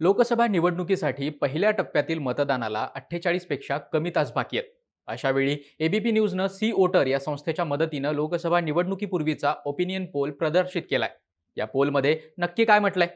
लोकसभा निवडणुकीसाठी पहिल्या टप्प्यातील मतदानाला अठ्ठेचाळीसपेक्षा कमी तास बाकी आहेत. अशावेळी एबीपी न्यूजनं सी ओटर या संस्थेच्या मदतीनं लोकसभा निवडणुकीपूर्वीचा ओपिनियन पोल प्रदर्शित केलाय. या पोलमध्ये नक्की काय म्हटलंय?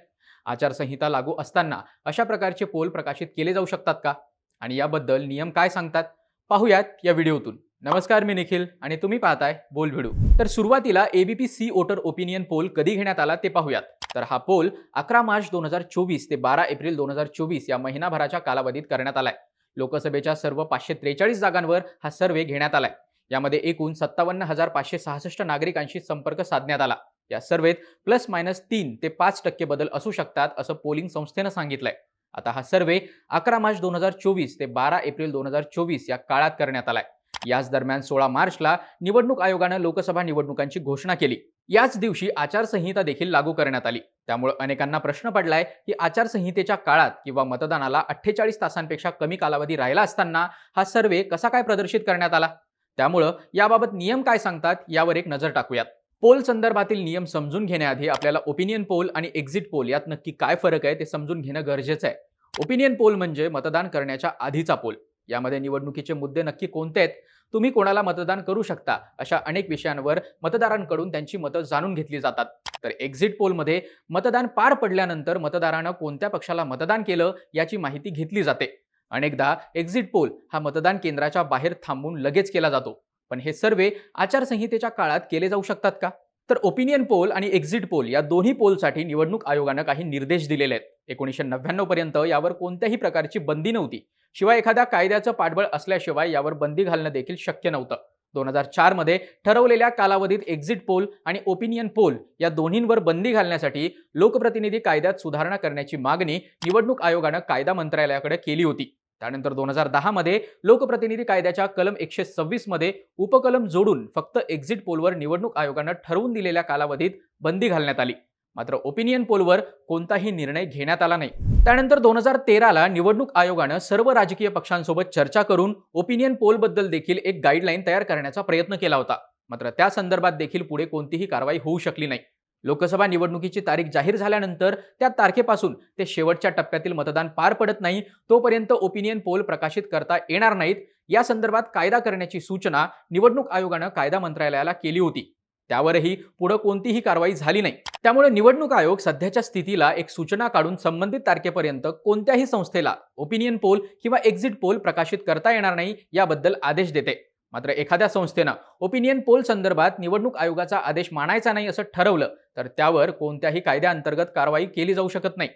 आचारसंहिता लागू असताना अशा प्रकारचे पोल प्रकाशित केले जाऊ शकतात का? आणि याबद्दल नियम काय सांगतात? पाहूयात या व्हिडिओतून. नमस्कार मी निखिल आणि तुम्ही पाहताय बोल भिडू तर सुरुवातीला ABP C voter opinion poll कधी घेण्यात आला ते पाहूयात. तर हा पोल अकरा मार्च दोन हजार चोवीस ते बारा एप्रिल दोन हजार चोवीस या महिनाभराच्या कालावधीत करण्यात आलाय. लोकसभेच्या सर्व पाचशे त्रेचाळीस जागांवर हा सर्वे घेण्यात आलाय. यामध्ये एकूण सत्तावन्न हजार पाचशे सहासष्ट नागरिकांशी संपर्क साधण्यात आला. या सर्वेत प्लस मायनस तीन ते पाच टक्के बदल असू शकतात असं पोलिंग संस्थेनं सांगितलंय. आता हा सर्वे अकरा मार्च दोन हजार चोवीस ते बारा एप्रिल दोन हजार चोवीस या काळात करण्यात आलाय. याच दरम्यान सोळा मार्चला निवडणूक आयोगानं लोकसभा निवडणुकांची घोषणा केली. याच दिवशी आचारसंहिता देखील लागू करण्यात आली. त्यामुळे अनेकांना प्रश्न पडलाय की आचारसंहितेच्या काळात किंवा मतदानाला अठ्ठेचाळीस तासांपेक्षा कमी कालावधी राहिला असताना हा सर्वे कसा काय प्रदर्शित करण्यात आला? त्यामुळं याबाबत नियम काय सांगतात यावर एक नजर टाकूयात. पोल संदर्भातील नियम समजून घेण्याआधी आपल्याला ओपिनियन पोल आणि एक्झिट पोल यात नक्की काय फरक आहे ते समजून घेणं गरजेचं आहे. ओपिनियन पोल म्हणजे मतदान करण्याच्या आधीचा पोल यामध्ये निवडणुकीचे मुद्दे नक्की कोणते आहेत? तुम्ही कोणाला मतदान करू शकता? अशा अनेक विषयांवर मतदारांकडून त्यांची मतं जाणून घेतली जातात. तर एक्झिट पोलमध्ये मतदान पार पडल्यानंतर मतदारानं कोणत्या पक्षाला मतदान केलं याची माहिती घेतली जाते. अनेकदा एक्झिट पोल हा मतदान केंद्राच्या बाहेर थांबून लगेच केला जातो. पण हे सर्वे आचारसंहितेच्या काळात केले जाऊ शकतात का? तर ओपिनियन पोल आणि एक्झिट पोल या दोन्ही पोलसाठी निवडणूक आयोगानं काही निर्देश दिलेले आहेत. एकोणीसशे नव्याण्णव पर्यंत यावर कोणत्याही प्रकारची बंदी नव्हती. शिवाय एखाद्या कायद्याचं पाठबळ असल्याशिवाय यावर बंदी घालणं देखील शक्य नव्हतं. दोन हजार चारमध्ये ठरवलेल्या कालावधीत एक्झिट पोल आणि ओपिनियन पोल या दोन्हींवर बंदी घालण्यासाठी लोकप्रतिनिधी कायद्यात सुधारणा करण्याची मागणी निवडणूक आयोगानं कायदा मंत्रालयाकडे केली होती. त्यानंतर दोन हजार दहामध्ये लोकप्रतिनिधी कायद्याच्या कलम एकशे सव्वीसमध्ये उपकलम जोडून फक्त एक्झिट पोलवर निवडणूक आयोगानं ठरवून दिलेल्या कालावधीत बंदी घालण्यात आली. मात्र ओपिनियन पोलवर कोणताही निर्णय घेण्यात आला नाही. त्यानंतर दोन हजार तेराला निवडणूक आयोगानं सर्व राजकीय पक्षांसोबत चर्चा करून ओपिनियन पोलबद्दल देखील एक गाईडलाईन तयार करण्याचा प्रयत्न केला होता. मात्र त्या संदर्भात देखील पुढे कोणतीही कारवाई होऊ शकली नाही. लोकसभा निवडणुकीची तारीख जाहीर झाल्यानंतर त्या तारखेपासून ते शेवटच्या टप्प्यातील मतदान पार पडत नाही तोपर्यंत ओपिनियन पोल प्रकाशित करता येणार नाहीत. या संदर्भात कायदा करण्याची सूचना निवडणूक आयोगानं कायदा मंत्रालयाला केली होती. त्यावरही पुढे कोणतीही कारवाई झाली नाही. त्यामुळे निवडणूक आयोग सध्याच्या स्थितीला एक सूचना काढून संबंधित तारखेपर्यंत कोणत्याही संस्थेला ओपिनियन पोल किंवा एक्झिट पोल प्रकाशित करता येणार नाही याबद्दल आदेश देते. मात्र एखाद्या संस्थेनं ओपिनियन पोल संदर्भात निवडणूक आयोगाचा आदेश मानायचा नाही असं ठरवलं तर त्यावर कोणत्याही कायद्याअंतर्गत कारवाई केली जाऊ शकत नाही.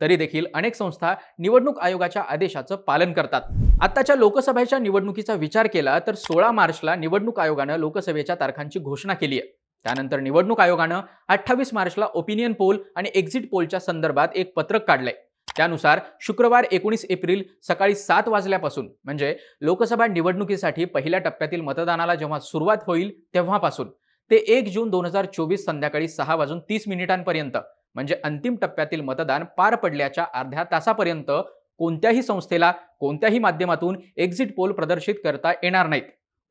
तरी देखील अनेक संस्था निवडणूक आयोगाच्या आदेशाचं पालन करतात. आत्ताच्या लोकसभेच्या निवडणुकीचा विचार केला तर सोळा मार्चला निवडणूक आयोगानं लोकसभेच्या तारखांची घोषणा केली आहे. त्यानंतर निवडणूक आयोगानं अठ्ठावीस मार्चला ओपिनियन पोल आणि एक्झिट पोलच्या संदर्भात एक पत्रक काढलंय. त्यानुसार शुक्रवार एकोणीस एप्रिल सकाळी सात वाजल्यापासून म्हणजे लोकसभा निवडणुकीसाठी पहिल्या टप्प्यातील मतदानाला जेव्हा सुरुवात होईल तेव्हापासून ते एक जून दोन हजार चोवीस संध्याकाळी सहा वाजून तीस मिनिटांपर्यंत म्हणजे अंतिम टप्प्यातील मतदान पार पडल्याच्या अर्ध्या तासापर्यंत कोणत्याही संस्थेला कोणत्याही माध्यमातून एक्झिट पोल प्रदर्शित करता येणार नाहीत.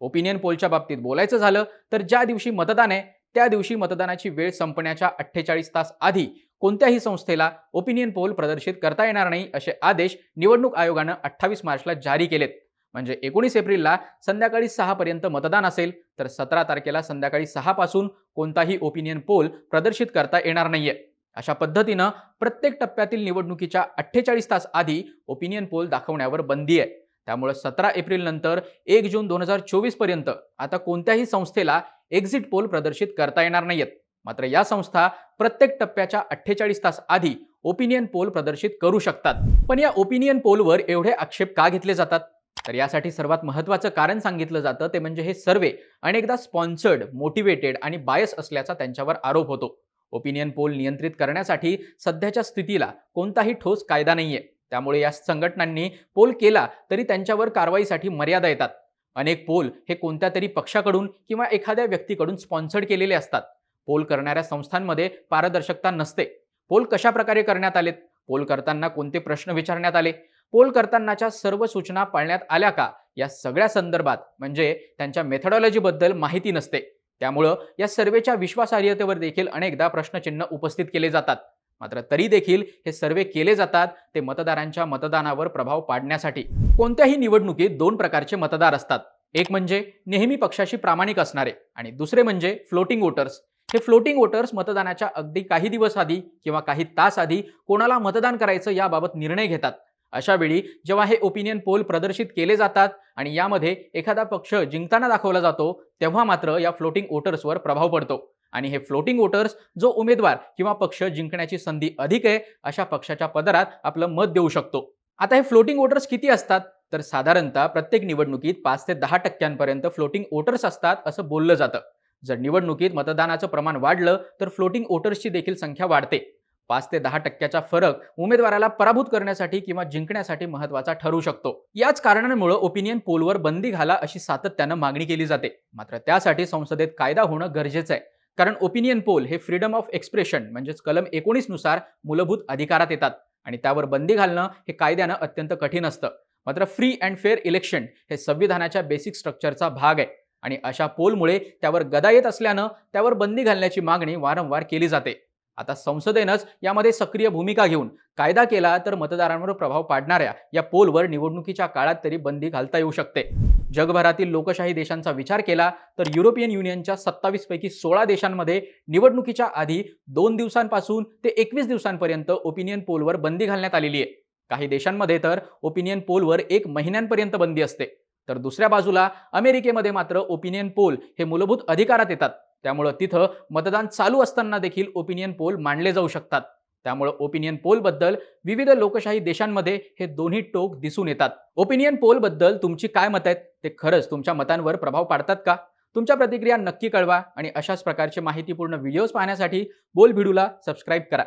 ओपिनियन पोलच्या बाबतीत बोलायचं झालं तर ज्या दिवशी मतदान आहे त्या दिवशी मतदानाची वेळ संपण्याच्या अठ्ठेचाळीस तास आधी कोणत्याही संस्थेला ओपिनियन पोल प्रदर्शित करता येणार नाही असे आदेश निवडणूक आयोगानं अठ्ठावीस मार्चला जारी केलेत. म्हणजे एकोणीस एप्रिलला संध्याकाळी सहापर्यंत मतदान असेल तर सतरा तारखेला संध्याकाळी सहापासून कोणताही ओपिनियन पोल प्रदर्शित करता येणार नाहीये. अशा पद्धतीनं प्रत्येक टप्प्यातील निवडणुकीच्या अठ्ठेचाळीस तास आधी ओपिनियन पोल दाखवण्यावर बंदी आहे. त्यामुळे सतरा एप्रिल नंतर एक जून दोन हजार चोवीसपर्यंत आता कोणत्याही संस्थेला एक्झिट पोल प्रदर्शित करता येणार नाहीयेत. मात्र या संस्था प्रत्येक टप्प्याच्या अठ्ठेचाळीस तास आधी ओपिनियन पोल प्रदर्शित करू शकतात. पण या ओपिनियन पोलवर एवढे आक्षेप का घेतले जातात? तर यासाठी सर्वात महत्त्वाचं कारण सांगितलं जातं ते म्हणजे हे सर्वे अनेकदा स्पॉन्सर्ड मोटिवेटेड आणि बायस असल्याचा त्यांच्यावर आरोप होतो. ओपिनियन पोल नियंत्रित करण्यासाठी सध्याच्या स्थितीला कोणताही ठोस कायदा नाहीये. त्यामुळे या संघटनांनी पोल केला तरी त्यांच्यावर कारवाईसाठी मर्यादा येतात. अनेक पोल हे कोणत्या तरी पक्षाकडून किंवा एखाद्या व्यक्तीकडून स्पॉन्सर्ड केलेले असतात. पोल करणाऱ्या संस्थांमध्ये पारदर्शकता नसते. पोल कशा प्रकारे करण्यात आलेत? पोल करताना कोणते प्रश्न विचारण्यात आले? पोल करतानाच्या सर्व सूचना पाळण्यात आल्या का? या सगळ्या संदर्भात म्हणजे त्यांच्या मेथडॉलॉजीबद्दल माहिती नसते. त्यामुळं या सर्वेच्या विश्वासार्हतेवर देखील अनेकदा प्रश्नचिन्ह उपस्थित केले जातात. मात्र तरी देखील हे सर्वे केले जातात ते मतदारांच्या मतदानावर प्रभाव पाडण्यासाठी. कोणत्याही निवडणुकीत दोन प्रकारचे मतदार असतात. एक म्हणजे नेहमी पक्षाशी प्रामाणिक असणारे आणि दुसरे म्हणजे फ्लोटिंग वोटर्स हे फ्लोटिंग वोटर्स मतदानाच्या अगदी काही दिवस आधी किंवा काही तास आधी कोणाला मतदान करायचं याबाबत निर्णय घेतात. अशा वेळी जेव्हा हे ओपिनियन पोल प्रदर्शित केले जातात आणि यामध्ये एखादा पक्ष जिंकताना दाखवला जातो तेव्हा मात्र या फ्लोटिंग वोटर्सवर प्रभाव पडतो. आणि हे फ्लोटिंग वोटर्स जो उमेदवार किंवा पक्ष जिंकण्याची संधी अधिक आहे अशा पक्षाच्या पदरात आपलं मत देऊ शकतो. आता हे फ्लोटिंग वोटर्स किती असतात? तर साधारणतः प्रत्येक निवडणुकीत पाच ते दहा टक्क्यांपर्यंत फ्लोटिंग वोटर्स असतात असं बोललं जातं. जर निवडणुकीत मतदानाचं प्रमाण वाढलं तर फ्लोटिंग वोटर्सची देखील संख्या वाढते. पाच ते दहा टक्क्याचा फरक उमेदवाराला पराभूत करण्यासाठी किंवा जिंकण्यासाठी महत्त्वाचा ठरू शकतो. याच कारणांमुळे ओपिनियन पोलवर बंदी घाला अशी सातत्यानं मागणी केली जाते. मात्र त्यासाठी संसदेत कायदा होणं गरजेचं आहे. कारण ओपिनियन पोल हे फ्रीडम ऑफ एक्सप्रेशन म्हणजेच कलम एकोणीसनुसार मूलभूत अधिकारात येतात. आणि त्यावर बंदी घालणं हे कायद्यानं अत्यंत कठीण असतं. मात्र फ्री अँड फेअर इलेक्शन हे संविधानाच्या बेसिक स्ट्रक्चरचा भाग आहे. आणि अशा पोलमुळे त्यावर गदा येत असल्यानं त्यावर बंदी घालण्याची मागणी वारंवार केली जाते. आता संसदेनंच यामध्ये सक्रिय भूमिका घेऊन कायदा केला तर मतदारांवर प्रभाव पाडणाऱ्या या पोलवर निवडणुकीच्या काळात तरी बंदी घालता येऊ शकते. जगभरातील लोकशाही देशांचा विचार केला तर युरोपियन युनियनच्या सत्तावीस पैकी सोळा देशांमध्ये निवडणुकीच्या आधी दोन दिवसांपासून ते एकवीस दिवसांपर्यंत ओपिनियन पोलवर बंदी घालण्यात आलेली आहे. काही देशांमध्ये तर ओपिनियन पोलवर एक महिन्यांपर्यंत बंदी असते. तर दुसऱ्या बाजूला अमेरिकेमध्ये मात्र ओपिनियन पोल हे मूलभूत अधिकारात येतात. त्यामुळं तिथं मतदान चालू असताना देखील ओपिनियन पोल मांडले जाऊ शकतात. त्यामुळं ओपिनियन पोलबद्दल विविध लोकशाही देशांमध्ये हे दोन्ही टोक दिसून येतात. ओपिनियन पोलबद्दल तुमची काय मत आहेत? ते खरंच तुमच्या मतांवर प्रभाव पाडतात का? तुमच्या प्रतिक्रिया नक्की कळवा आणि अशाच प्रकारचे माहितीपूर्ण व्हिडिओज पाहण्यासाठी बोल भिडूला सबस्क्राईब करा.